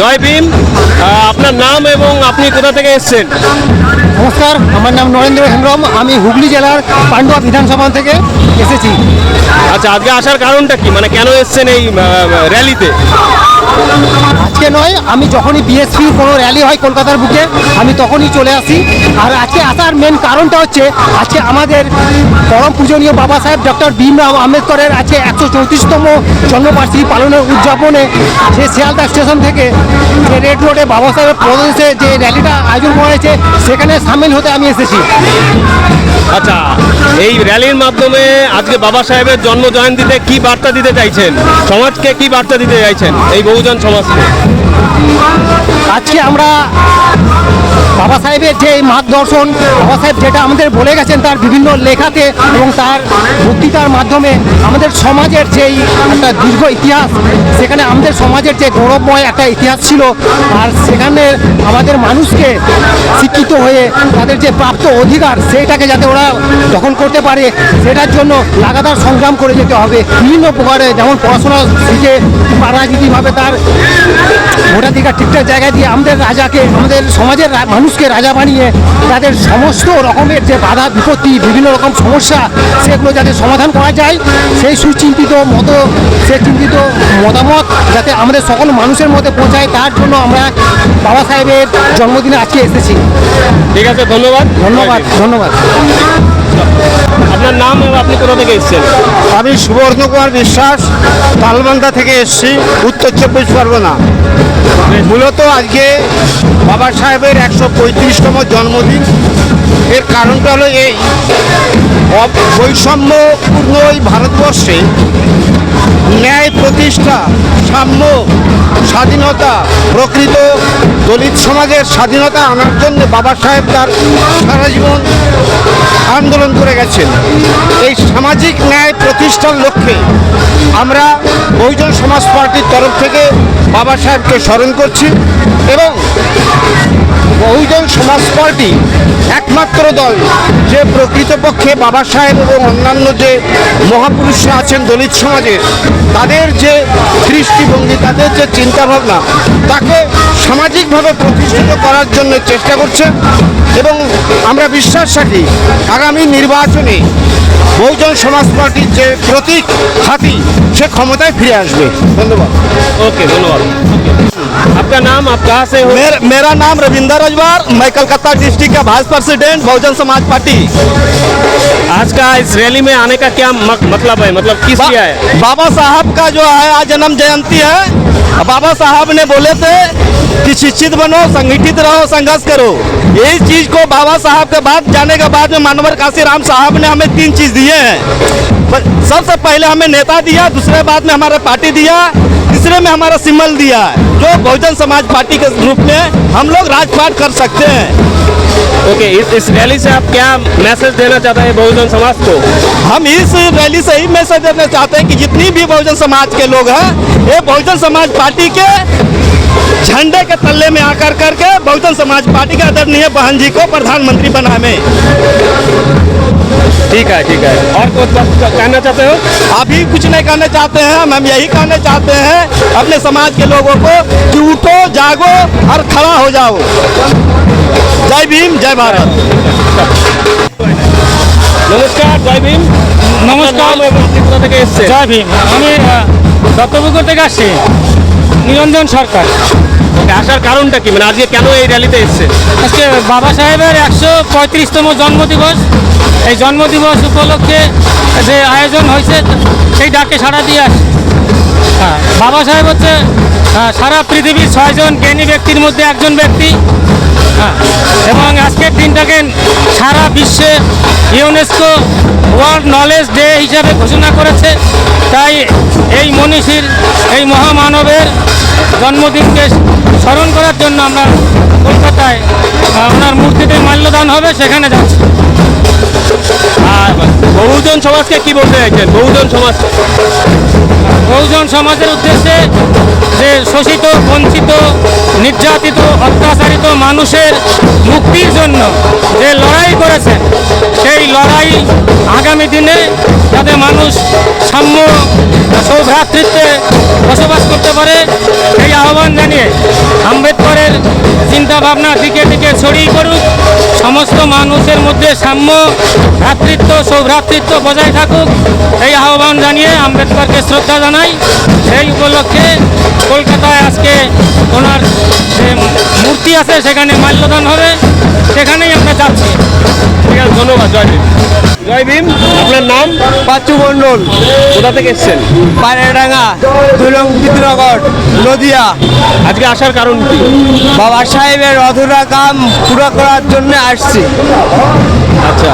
জয় ভীম আপনার নাম এবং আপনি কোথা থেকে এসছেন? নমস্কার আমার নাম নরেন্দ্র হেমব্রম। আমি হুগলি জেলার পান্ডুয়া বিধানসভা থেকে এসেছি। আচ্ছা আজকে আসার কারণটা কি? মানে কেন এসছেন এই র্যালিতে আজকে নয়, আমি যখনই বিএসপি কোনো র্যালি হয় কলকাতার বুকে, আমি তখনই চলে আসি। আর আজকে আসার মেন কারণটা হচ্ছে, আজকে আমাদের পরম পূজনীয় বাবা সাহেব ডক্টর ভীমরাও আম্বেদকরের আজকে একশো চৌত্রিশতম জন্মবার্ষিকী পালনের উদযাপনে যে শিয়ালদা স্টেশন থেকে যে রেড রোডে বাবা সাহেবের প্রদেশে যে র্যালিটা আয়োজন করা হয়েছে, সেখানে সামিল হতে আমি এসেছি। আচ্ছা এই র্যালির মাধ্যমে আজকে বাবা সাহেবের জন্ম জয়ন্তীতে কি বার্তা দিতে চাইছেন? সমাজকে কি বার্তা দিতে চাইছেন এই বহুজন সমাজকে? আজকে আমরা বাবা সাহেবের যে মার্গদর্শন, বাবা সাহেব যেটা আমাদের বলে গেছেন তার বিভিন্ন লেখাতে এবং তার বক্তৃতার মাধ্যমে আমাদের সমাজের যেই একটা দীর্ঘ ইতিহাস, সেখানে আমাদের সমাজের যে গৌরবময় একটা ইতিহাস ছিল আর সেখানে আমাদের মানুষকে শিক্ষিত হয়ে তাদের যে প্রাপ্ত অধিকার, সেইটাকে যাতে ওরা দখল করতে পারে, সেটার জন্য লাগাতার সংগ্রাম করে যেতে হবে। বিভিন্ন প্রকারে যেমন পড়াশোনা শিখে রাজনীতিভাবে তার ভোটাধিকার ঠিকঠাক জায়গায় দিয়ে আমাদের রাজাকে, আমাদের সমাজের রা- মানুষকে রাজা বানিয়ে তাদের সমস্ত রকমের যে বাধা বিপত্তি বিভিন্ন রকম সমস্যা সেগুলো যাতে সমাধান করা যায় সেই সুচিন্তিত মতো সে চিন্তিত মতামত যাতে আমাদের সকল মানুষের মধ্যে পৌঁছায় তার জন্য আমরা বাবা সাহেবের জন্মদিনে আজকে এসেছি। ঠিক আছে ধন্যবাদ। ধন্যবাদ ধন্যবাদ। আপনার নাম আপনি কোথা থেকে এসেছেন? আমি সুবর্ণ কুমার বিশ্বাস, তালবান্ধা থেকে এসেছি। উত্তর চব্বিশ পরগনা। মূলত আজকে বাবা সাহেবের একশো পঁয়ত্রিশতম জন্মদিন। এর কারণটা হলো এই। বৈষম্যপূর্ণ এই ভারতবর্ষে ন্যায় প্রতিষ্ঠা, সাম্য, স্বাধীনতা প্রকৃত দলিত সমাজের স্বাধীনতা আনার জন্য বাবা সাহেব তার সারা জীবন আন্দোলন করে গেছেন। এই সামাজিক ন্যায় প্রতিষ্ঠার লক্ষ্যে আমরা বহুজন সমাজ পার্টির তরফ থেকে বাবা সাহেবকে স্মরণ করছি এবং বহুজন সমাজ পার্টি একমাত্র দল, যে প্রকৃতপক্ষে বাবা সাহেব এবং অন্যান্য যে মহাপুরুষরা আছেন দলিত সমাজের, তাদের যে দৃষ্টিভঙ্গি, তাদের যে চিন্তাভাবনা, তাকে সামাজিকভাবে প্রতিষ্ঠিত করার জন্য চেষ্টা করছে এবং আমরা বিশ্বাস রাখি আগামী নির্বাচনে বহুজন সমাজ পার্টির যে প্রতীক, হাতি সে ক্ষমতায় ফিরে আসবে ধন্যবাদ ओके धन्यवाद आपका नाम आप कहाँ से हो मेरा, मेरा नाम रविंदर अजवार मैं कलकत्ता डिस्ट्रिक्ट का vice president Bahujan Samaj Party आज का इस रैली में आने का क्या मक- मतलब है मतलब किस बा- लिए है बाबा साहब का जो है आज जन्म जयंती है बाबा साहब ने बोले थे कि शिक्षित बनो संगठित रहो संघर्ष करो यही चीज को बाबा साहब के बाद जाने के बाद में मानवर काशी राम साहब ने हमें तीन चीज दिए हैं ब- सबसे पहले हमें नेता दिया दूसरे बाद में हमारा पार्टी दिया तीसरे में हमारा सिम्बल दिया। जो बहुजन समाज पार्टी के रूप में हम लोग राजपाट कर सकते हैं। ओके okay, इस इस रैली से आप क्या मैसेज देना चाहते हैं बहुजन समाज को? हम इस रैली से ही मैसेज देना चाहते हैं कि जितनी भी बहुजन समाज के लोग हैं ये बहुजन समाज पार्टी के झंडे के तल्ले में आकर करके बहुजन समाज पार्टी के आदरणीय बहन जी को प्रधानमंत्री बनावे ठीक है ठीक है और कुछ कहना चाहते हो अभी कुछ नहीं कहना चाहते हैं हम हम यही कहना चाहते हैं अपने समाज के लोगों को कि उठो जागो और खड़ा हो जाओ जय भीम जय भारत নমস্কার জয় ভীম নমস্কার। আপনার নাম এবং আপনি কোথা থেকে এসেছেন জয় ভীম আমি আহ, দত্তপুকুর থেকে আসছি নিরঞ্জন সরকার ওকে, আসার কারণটা কি? মানে আজকে কেন এই র্যালিতে এসেছেন আজকে বাবা সাহেবের একশো পঁয়ত্রিশতম জন্মদিবস। এই জন্মদিবস উপলক্ষে যে আয়োজন হয়েছে সেই ডাকে সাড়া দিয়ে আসছি হ্যাঁ বাবা সাহেব হচ্ছে আহ, সারা পৃথিবীর ছয়জন জ্ঞানী ব্যক্তির মধ্যে একজন ব্যক্তি। হ্যাঁ এবং আজকের দিনটাকে সারা বিশ্বে ইউনেস্কো ওয়ার্ল্ড নলেজ ডে হিসাবে ঘোষণা করেছে। তাই এই মনীষীর এই মহামানবের জন্মদিনকে স্মরণ করার জন্য আমরা কলকাতায় আপনার ওনার মূর্তিতে মাল্যদান হবে সেখানে যাচ্ছি। আর বহুজন সমাজকে কি বলতে চাইছেন? বহুজন সমাজ বহুজন সমাজের উদ্দেশ্যে যে শোষিত, বঞ্চিত, নির্যাতিত, অত্যাচারিত মানুষের মুক্তির জন্য যে লড়াই করেছেন, সেই লড়াই আগামী দিনে যাতে মানুষ সাম্য সৌভ্রাতৃত্বে বসবাস করতে পারে সেই আহ্বান জানিয়ে আম্বেদকরের চিন্তাভাবনা দিকে দিকে ছড়িয়ে পড়ুক। সমস্ত মানুষের মধ্যে সাম্য, ভ্রাতৃত্ব, সৌভ্রাতৃত্ব বজায় থাকুক। এই আহ্বান জানিয়ে আম্বেদকরকে শ্রদ্ধা জানাই। সেই উপলক্ষে কলকাতায় আজকে ওনার যে মূর্তি আছে সেখানে মাল্যদান হবে। সেখানেই আমরা যাচ্ছি। ঠিক আছে ধন্যবাদ জয় ভীম। জয় ভীম আপনার নাম? পাঁচু মণ্ডল। কোথা থেকে এসেছেন? পায়রাডাঙ্গা দুলং বিদ্রগড় নদিয়া। আজকে আসার কারণ কি? বাবা সাহেবের অধুরা কাম পুরো করার জন্য আসছি। আচ্ছা।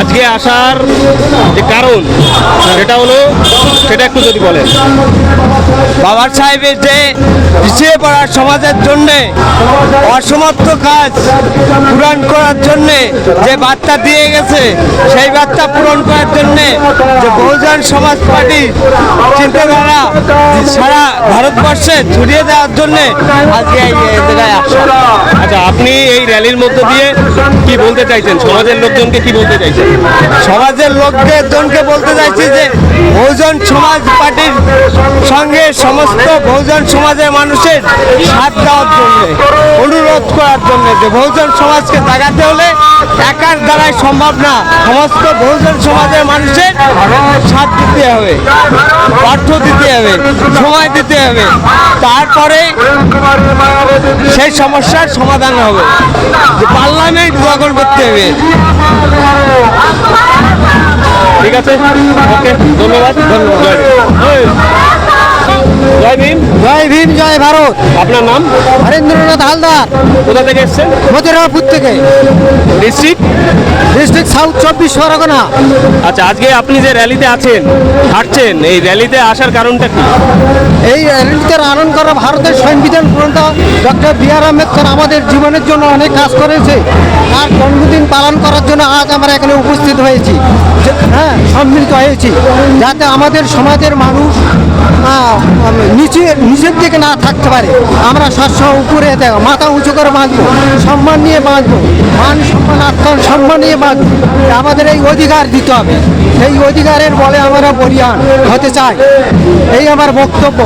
আজকে আসার যে কারণ সেটা হলো সেটা একটু যদি বলেন। বাবা সাহেবের যে পিছিয়ে পড়া সমাজের জন্য অসমাপ্ত কাজ পূরণ করার জন্য যে বার্তা দিয়ে গেছে সেই বার্তা পূরণ করার জন্য যে বহুজন সমাজ পার্টি চিন্তাধারা সারা ভারতবর্ষে ছড়িয়ে দেওয়ার জন্য আজকে এই জায়গায় আসা। আচ্ছা আপনি এই র্যালির মধ্য দিয়ে কি বলতে চাইছেন? সমাজের লোকজনকে কি বলতে চাইছেন? সমাজের লোকদের জনকে বলতে চাইছি যে বহুজন সমাজ পার্টির সঙ্গে সমস্ত বহুজন সমাজের মানুষের সাথ দেওয়ার জন্য, অনুরোধ করার জন্য যে বহুজন সমাজকে জাগাতে হলে একার দ্বারাই সম্ভব না। সমস্ত বহুজন সমাজের মানুষের সাথ দিতে হবে অর্থ দিতে হবে, সময় দিতে হবে। তারপরে সেই সমস্যার সমাধান হবে। পার্লামেন্ট দখল করতে হবে। ঠিক আছে? ওকে ধন্যবাদ। ধন্যবাদ। জয় ভীম। জয় ভীম জয় ভারত। আপনার নাম? হরেন্দ্রনাথ হালদার। কোথা থেকে এসেছেন? মতিরামপুর থেকে। ডিস্ট্রিক্ট? ডিস্ট্রিক্ট সাউথ চব্বিশ পরগনা। আচ্ছা আজকে আপনি যে র্যালিতে আছেন হাঁটছেন এই র্যালিতে আসার কারণটা কি? এই র্যালিতে আনন্দ করা ভারতের সংবিধান প্রণেতা ডক্টর বি আর আম্বেদকর আমাদের জীবনের জন্য অনেক কাজ করেছে। তার জন্মদিন পালন করার জন্য আজ আমরা এখানে উপস্থিত হয়েছি। হ্যাঁ সম্মিলিত হয়েছি। যাতে আমাদের সমাজের মানুষ নিচে নিচের দিকে না থাকতে পারে। আমরা সবসময় উপরে মাথা উঁচু করে বাঁচবো সম্মান নিয়ে বাঁচবো মান সম্মান আত্ম সম্মান নিয়ে বাঁচবো আমাদের এই অধিকার দিতে হবে। সেই অধিকারের বলে আমরা বলিয়ান হতে চাই। এই আমার বক্তব্য।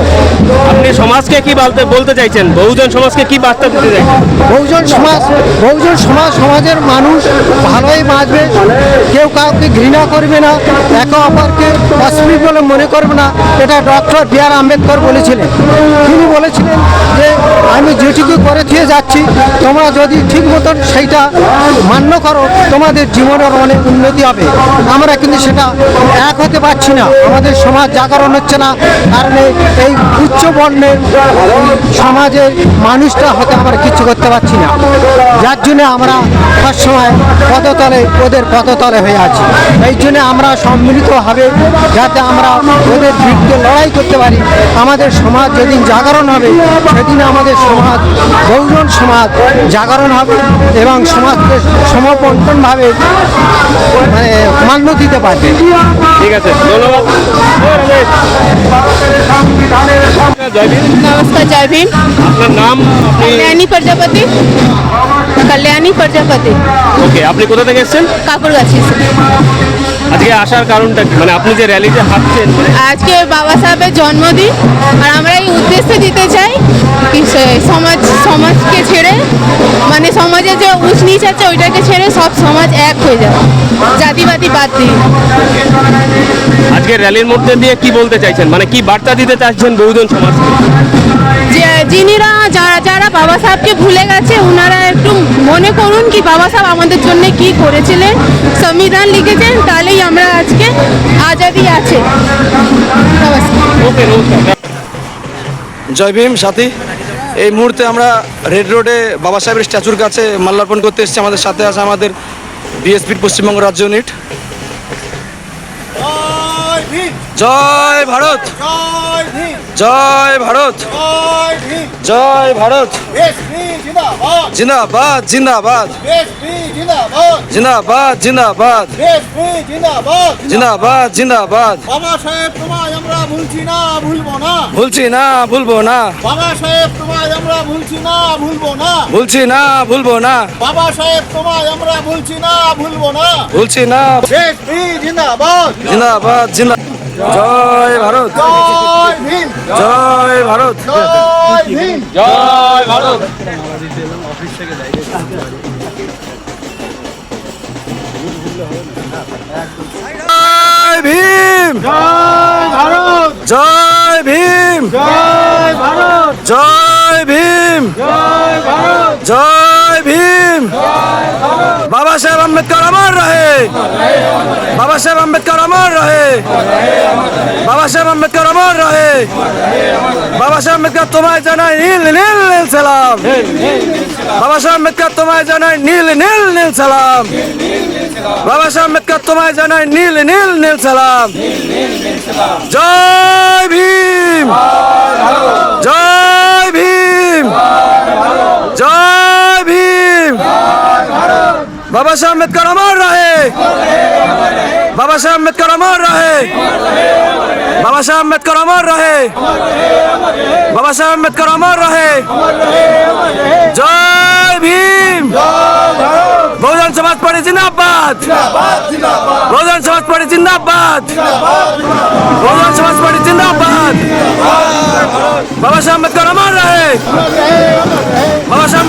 আপনি সমাজকে কি বলতে বলতে চাইছেন? বহুজন সমাজকে কি বার্তা দিতে চাইছেন? বহুজন সমাজ বহুজন সমাজ সমাজের মানুষ ভালোই বাঁচবে কেউ কাউকে ঘৃণা করবে না। একে অপরকে বলে মনে করবে না, এটা ডক্টর বি আর আম্বেদকর বলেছিলেন। তিনি বলেছিলেন যে, আমি যেটুকু করে দিয়ে যাচ্ছি, তোমরা যদি ঠিক মতন সেইটা মান্য করো, তোমাদের জীবনের অনেক উন্নতি হবে। আমরা কিন্তু সেটা এক হতে পারছি না। আমাদের সমাজ জাগরণ হচ্ছে না, কারণ এই- এই উচ্চ বর্ণের সমাজের মানুষটা হতে আমরা কিছু করতে পারছি না। যার জন্য আমরা সবসময় পদতলে, ওদের পদতলে হয়ে আছি। এই জন্য আমরা সম্মিলিতভাবে যাতে আমরা ওদের বিরুদ্ধে লড়াই করতে পারি। আমাদের সমাজ যেদিন জাগরণ হবে সেদিন আমাদের সমাজ বহুজন সমাজ জাগরণ হবে এবং সমাজকে সমপন্টনভাবে মানে মান্য দিতে পারবে। ঠিক আছে ধন্যবাদ। নমস্কার জয় আপনার নাম প্রজাপতি। কল্যাণী প্রজাপতি। ওকে আপনি কোথা থেকে এসেছেন? কাকুরগাছি। আজকে আসার কারণটা কি? মানে আপনি যে র্যালিতে হাঁটছেন আজকে বাবা সাহেবের জন্মদিন আর আমরা এই উদ্দেশ্যে দিতে চাই কি সমাজ সমাজকে ছেড়ে মানে সমাজে যে উঁচ নিচ আছে ওইটাকে ছেড়ে সব সমাজ এক হয়ে যাবে। জাতিবাদী বাদ দিয়ে। আজকে র্যালির মধ্যে দিয়ে কি বলতে চাইছেন? মানে কি বার্তা দিতে চাইছেন বহুজন সমাজকে? যে যিনিরা যারা যারা বাবা সাহেবকে ভুলে গেছে ওনারা একটু মনে করুন কি বাবা সাহেব আমাদের জন্য কি করেছিলেন। সংবিধান লিখেছেন তাহলেই আমরা আজকে আজাদি আছে। নমস্কার। জয় ভীম সাথী। এই মুহূর্তে আমরা রেড রোডে বাবা সাহেবের স্ট্যাচুর কাছে মাল্যার্পণ করতে এসেছি। আমাদের সাথে আছে আমাদের বিএসপির পশ্চিমবঙ্গ রাজ্য ইউনিট। জয় ভারত। জয় ভারত। জয় ভারত। জিন্দাবাদ। জিন্দাবাদ জিন্দাবাদ। জিন্দাবাদ। জিন্দাবাদ জিন্দাবাদ। বাবা সাহেব তোমায় আমরা ভুলছি না ভুলবো না। ভুলছি না ভুলবো না। বাবা সাহেব তোমায় আমরা ভুলছি না ভুলবো না। ভুলছি না ভুলবো না। বাবা সাহেব তোমায় আমরা ভুলছি না ভুলবো না। ভুলছি না। জিন্দাবাদ। জিন্দাবাদ জিন্দাবাদ। জয় ভারত। জয় ভীম জয় ভারত। জয় জয় ভীম জয় ভারত। জয় ভীম। জয় ভারত। জয় ভীম। জয় ভারত। জয় ভীম। জয় ভারত। জয় ভীম বাবা সাহেব আম্বেদকর আমার রহে। বাবা সাহেব আম্বেদকর আমার রহে। বাবা সাহেব আম্বেদকর আমার রহে। বাবা সাহেব আম্বেদকর, তোমায় জানাই নীল নীল নীল সালাম। বাবা সাহেব আম্বেদকর, তোমায় জানাই নীল নীল নীল সালাম। বাবা সাহেব আম্বেদকর, তোমায় জানাই নীল নীল নীল সালাম। জয় ভীম। জয় ভীম জয় ভীম বাবা সাহেব আম্বেদকর আমার রহে বাবা সাহেব আম্বেদকর আমার রহে বাবা সাহেব আম্বেদকর আমার রহে বাবা সাহেব আম্বেদকর আমার রহে জয় ভীম বহুজন সমাজ পার্টি জিন্দাবাদ বহুজন সমাজ পার্টি জিন্দাবাদ বহুজন সমাজ পার্টি জিন্দাবাদ বাবা সাহেব আম্বেদকর আমার রহে বাবা সাহেব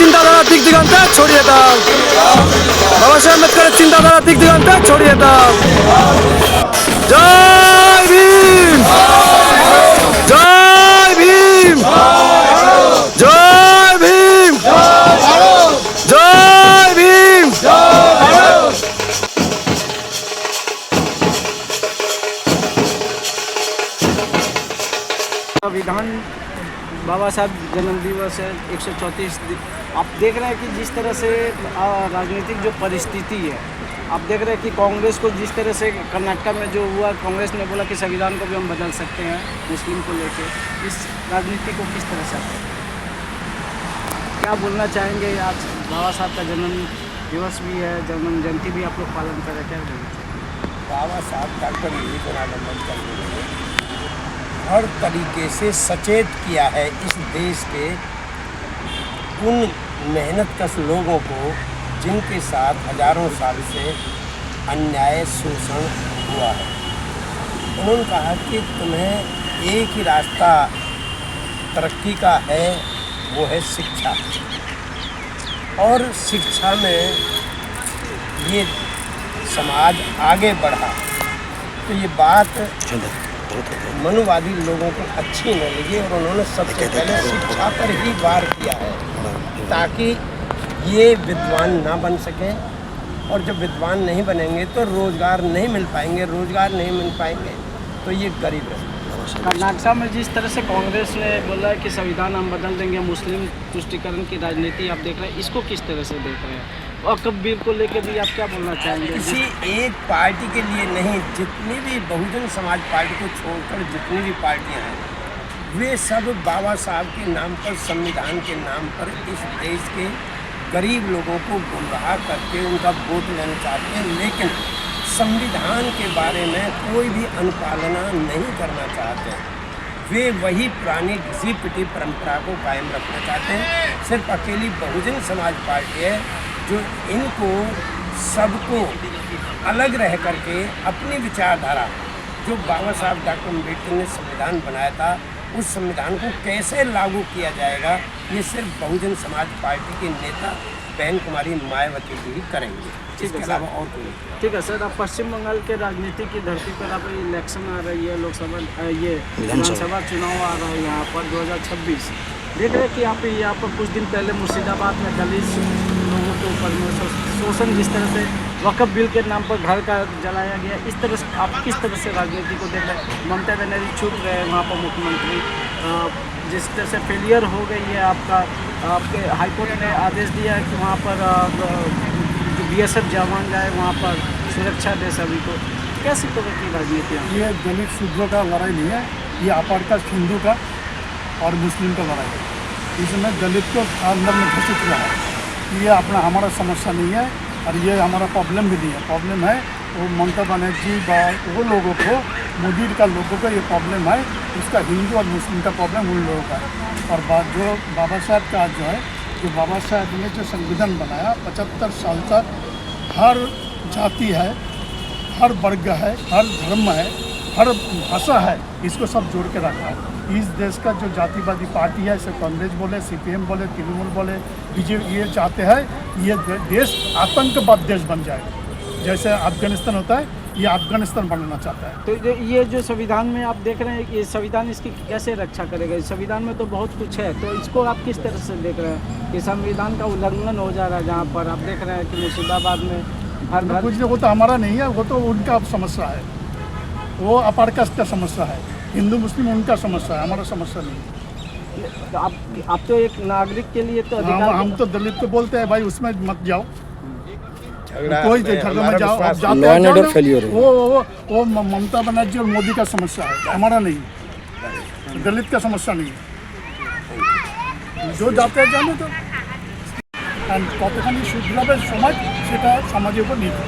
চিন্তাধারা দিক দিগন্তে, ছড়িয়ে দাও। বাবা সাহেব আম্বেদকরের চিন্তাধারা দিক দিগন্তে, ছড়িয়ে দাও। জয় ভীম! জয় बाबा साहब जन्म दिवस है, एक सौ चौंतीस आप देख रहे हैं कि जिस तरह से राजनीतिक जो परिस्थिति है, आप देख रहे हैं कि कांग्रेस को जिस तरह से कर्नाटक में जो हुआ, कांग्रेस ने बोला कि संविधान को भी हम बदल सकते हैं, मुस्लिम को लेके, इस राजनीति को किस तरह से क्या बोलना चाहेंगे आज बाबा साहब का जन्म दिवस भी है, जन्म जयंती भी आप लोग पालन कर क्या बोलना बाबा साहब डॉक्टर भीमराव अंबेडकर जी ने हर तरीके से सचेत किया है इस देश के उन मेहनत कश लोगों को, जिनके साथ हज़ारों साल से अन्याय शोषण हुआ है। उन्होंने कहा कि तुम्हें एक ही रास्ता तरक्की का है, वो है शिक्षा। और शिक्षा में ये समाज आगे बढ़ा। तो ये बात मनुवादी लोगों को अच्छी न लगी और उन्होंने सबसे पहले शिक्षा पर ही वार किया है ताकि ये विद्वान ना बन सके। और जब विद्वान नहीं बनेंगे तो रोज़गार नहीं मिल पाएँगे रोज़गार नहीं मिल पाएँगे तो ये गरीब रहेंगे कर्नाटक में जिस तरह से कांग्रेस ने बोला है कि संविधान हम बदल देंगे मुस्लिम तुष्टिकरण की राजनीति आप देख रहे हैं इसको किस तरह से देख रहे हैं? और कबीर को लेकर भी आप क्या बोलना चाहेंगे? किसी एक पार्टी के लिए नहीं, जितनी भी बहुजन समाज पार्टी को छोड़कर जितनी भी पार्टियाँ हैं, वे सब बाबा साहब के नाम पर, संविधान के नाम पर इस देश के गरीब लोगों को गुमराह करके उनका वोट लेना चाहते हैं। लेकिन संविधान के बारे में कोई भी अनुपालना नहीं करना चाहते। वे वही पुरानी घिसी पिटी परंपरा को कायम रखना चाहते हैं। सिर्फ़ अकेली बहुजन समाज पार्टी है जो इनको सबको अलग रह करके अपनी विचारधारा जो बाबा साहब डॉक्टर अंबेडकर ने संविधान बनाया था उस संविधान को कैसे लागू किया जाएगा ये सिर्फ़ बहुजन समाज पार्टी के नेता बहन कुमारी मायावती जी ही करेंगे। ठीक है इसके अलावा और कोई ठीक है सर अब पश्चिम बंगाल के राजनीति की धरती पर अब इलेक्शन आ रही है लोकसभा ये विधानसभा। चुनाव आ रहा है यहाँ पर 2026 देख रहे हैं कि यहाँ आप यहाँ पर कुछ दिन पहले मुर्शिदाबाद में दलित के ऊपर में शोषण जिस तरह से वकफ बिल के नाम पर घर का जलाया गया, इस तरह से आप किस तरह से राजनीति को देख रहे हैं? ममता बनर्जी रहे हैं वहाँ पर मुख्यमंत्री। जिस तरह से फेलियर हो गई है आपका, आपके हाईकोर्ट ने आदेश दिया है कि वहाँ पर जो बी एस एफ़ जवान जाए वहाँ पर सुरक्षा दे सभी को। कैसी तरह की राजनीति ये दलित शूद्रों का लड़ाई नहीं है, ये अपार का हिंदू का और मुस्लिम का लड़ाई है। इसमें दलित को अंदर में घुस चुका है। ये अपना हमारा समस्या नहीं है और ये हमारा प्रॉब्लम भी नहीं है। प्रॉब्लम है वो ममता बनर्जी व वो लोगों को मोदी का लोगों का ये प्रॉब्लम है। उसका हिंदू और मुस्लिम का प्रॉब्लम उन लोगों का है। और बात जो बाबा साहब का जो है, जो बाबा साहब ने जो संविधान बनाया, पचहत्तर साल तक हर जाति है, हर वर्ग है, हर धर्म है, हर भाषा है, इसको सब जोड़ के रखा है। इस देश का जो जातिवादी पार्टी है इसे कांग्रेस बोले सीपीएम बोले तृणमूल बोले बीजेपी ये चाहते हैं ये देश आतंकवाद देश बन जाए। जैसे अफ़गानिस्तान होता है ये अफ़गानिस्तान बनाना चाहता है। तो ये- ये जो संविधान में आप देख रहे हैं ये संविधान इसकी कैसे रक्षा करेगा? इस संविधान में तो बहुत कुछ है तो इसको आप किस तरह से देख रहे हैं? कि संविधान का उल्लंघन हो जा रहा है जहाँ पर आप देख रहे हैं कि मुर्शिदाबाद में हर घर कुछ वो तो हमारा नहीं है वो तो उनका समस्या है। वो अपार कास्ट का समस्या है। हिंदू मुस्लिम उनका समस्या है हमारा समस्या नहीं है तो आप आप तो एक नागरिक के लिए तो हम अधिकार हम तो दलित को बोलते हैं भाई उसमें मत जाओ झगड़ा कोई में झगड़ा में हमारा जाओ अब विश्वास जाते Law and जाओ order ना, failure है। वो वो वो म- ममता बनर्जी और मोदी का समस्या है हमारा नहीं दलित का समस्या नहीं है जो जाते हैं जाने तो আর কতখানি শুধরাবে সমাজ সেটা সমাজের উপর নির্ভর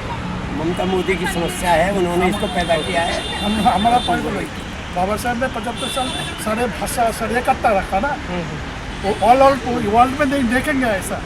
ममता मोदी की समस्या है उन्होंने इसको पैदा किया है हम हमारा पर्व नहीं बाबा साहब ने पचहत्तर साल सारे भाषा सड़े इकट्ठा रखा ना। वो ऑल ऑल वर्ल्ड में नहीं देखेंगे ऐसा।